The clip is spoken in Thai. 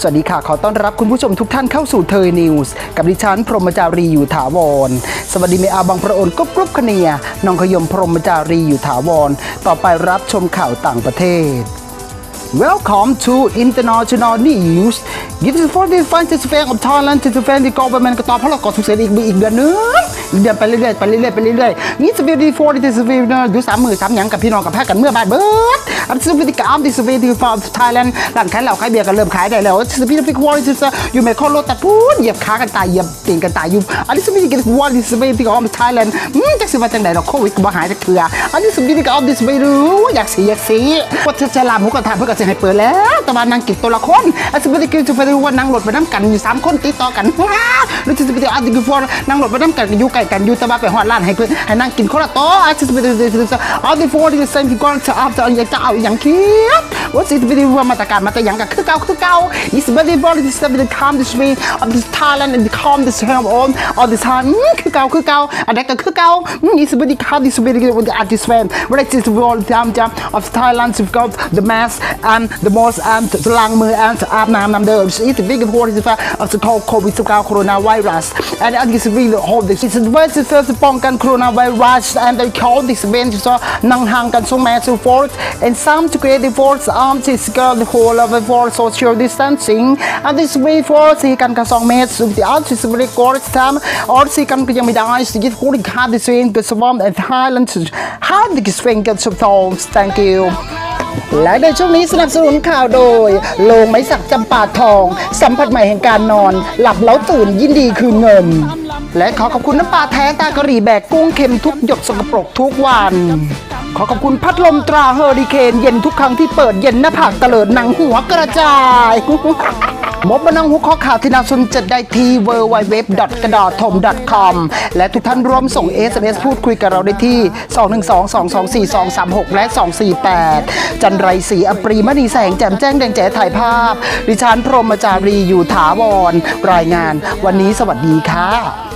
สวัสดีค่ะ ขอต้อนรับคุณผู้ชมทุกท่านเข้าสู่เทยนิวส์กับดิฉันพรหมจารีอยู่ถาวร สวัสดีเมอาบางประโอนกรุบกรุบคเนียน้องขยมพรหมจารีอยู่ถาวร ต่อไปรับชมข่าวต่างประเทศ Welcome to International News. This is for the finest fan of Thailand to defend the government ก็ตอบพราะเรากดสุกเสร็จอีกอีกเดือนนึงอีกเดือนไปเรื่อยๆไปเรื่อยๆไปเรื่อยๆนี่สวีดีโฟร์ที่สวีดีอยู่สามมือสามหยังกับพี่น้องกับแพทย์กันเมื่อบ่ายเบิร์ดอันสวีดีกับอัมที่สวีดีฟอร์มไทยแลนด์ร้านขายเหล้าขายเบียร์กันเริ่มขายได้แล้วสวีดีฟิกวอร์ที่จะอยู่เมคโลตัดพูนเหยียบขากันตายเหยียบตีนกันตายอยู่อันนี้สวีดีกับวอร์ที่สวีดีกับอัมไทยแลนด์อืมจักสิว่าจังไหนเราโควิดก็บ่หายจักเถื่ออันนี้สวีดีกับอัมที่สวีดีอยากสีอยากสีว่าจะลาหมูกระทะเพื่อกระเจะให้เปิดแล้วแต่ว่านางกินตัวละคนอันสวีดีกับสวีดีว่านางหลดไปน้ำกันอยู่สามคนติดต่อกันว้าแล้วสวีดีอันที่ฟอร์นางหลดไปน้ำกันอยู่ไก่กันอยู่แต่ว่าไปหอดร้านให้เพื่อนให้นางกินคนละโต๊ะอันสวีดีอันที่ฟอร์ที่เซนที่ก่อนจะเอาจะเอาอย่างจะเอาอย่างเคิดว่าสวีดีว่ามาตรการมาแต่ย่างกับคือเก่าคือเก่า is very very this very calm this way of this Thailand and calm this help on all this time คือเก่าคือเก่าอันนั้ก็คือเก่าอืม is very calm this very with the artist fan what is this world time jam of Thailand to go the mass and the most and ล้างมือ and อาบน้ำน้ำเดิม is the big important is of the COVID 19 coronavirus and and this really hold this is the best is the ป้องกัน coronavirus and they call this event so นั่งห่างกัน so massive force and some to create the force arm to secure the whole of the for social distancing and this way for สีกันกัน2เมตรสุดที่อันที่สบริกรทำออสีกันก็ยังไม่ได้สิยิ่งคู่ที่ขาดที่สิ่งก็สวอม and Thailand hard to swing กันสุดทอง thank you และในช่วงนี้สนับสนุนข่าวโดย โลงไม้สักจำปาทอง สัมผัสใหม่แห่งการนอน หลับแล้วตื่นยินดีคืนเงิน และขอขอบคุณน้ำปลาแท้ตากะหรี่แบกกุ้งเค็มทุกหยดสกปรกทุกวัน ขอขอบคุณพัดลมตราเฮอริเคนเย็นทุกครั้งที่เปิดเย็นหน้าผากเตลิดหนังหัวกระจายมบมานังหัวข้อข่าวที่น่าสนใจได้ที่ w w w กระดาษทม .com และทุกท่านร่วมส่ง SMS พูดคุยกับเราได้ที่ 212-224-236 และ 248 จันไรศรีอปรีมณีแสงแจ่มแจ้งแดงแจ๋ถ่ายภาพ ดิฉันพรหมจารีอยู่ถาวร รายงานวันนี้สวัสดีค่ะ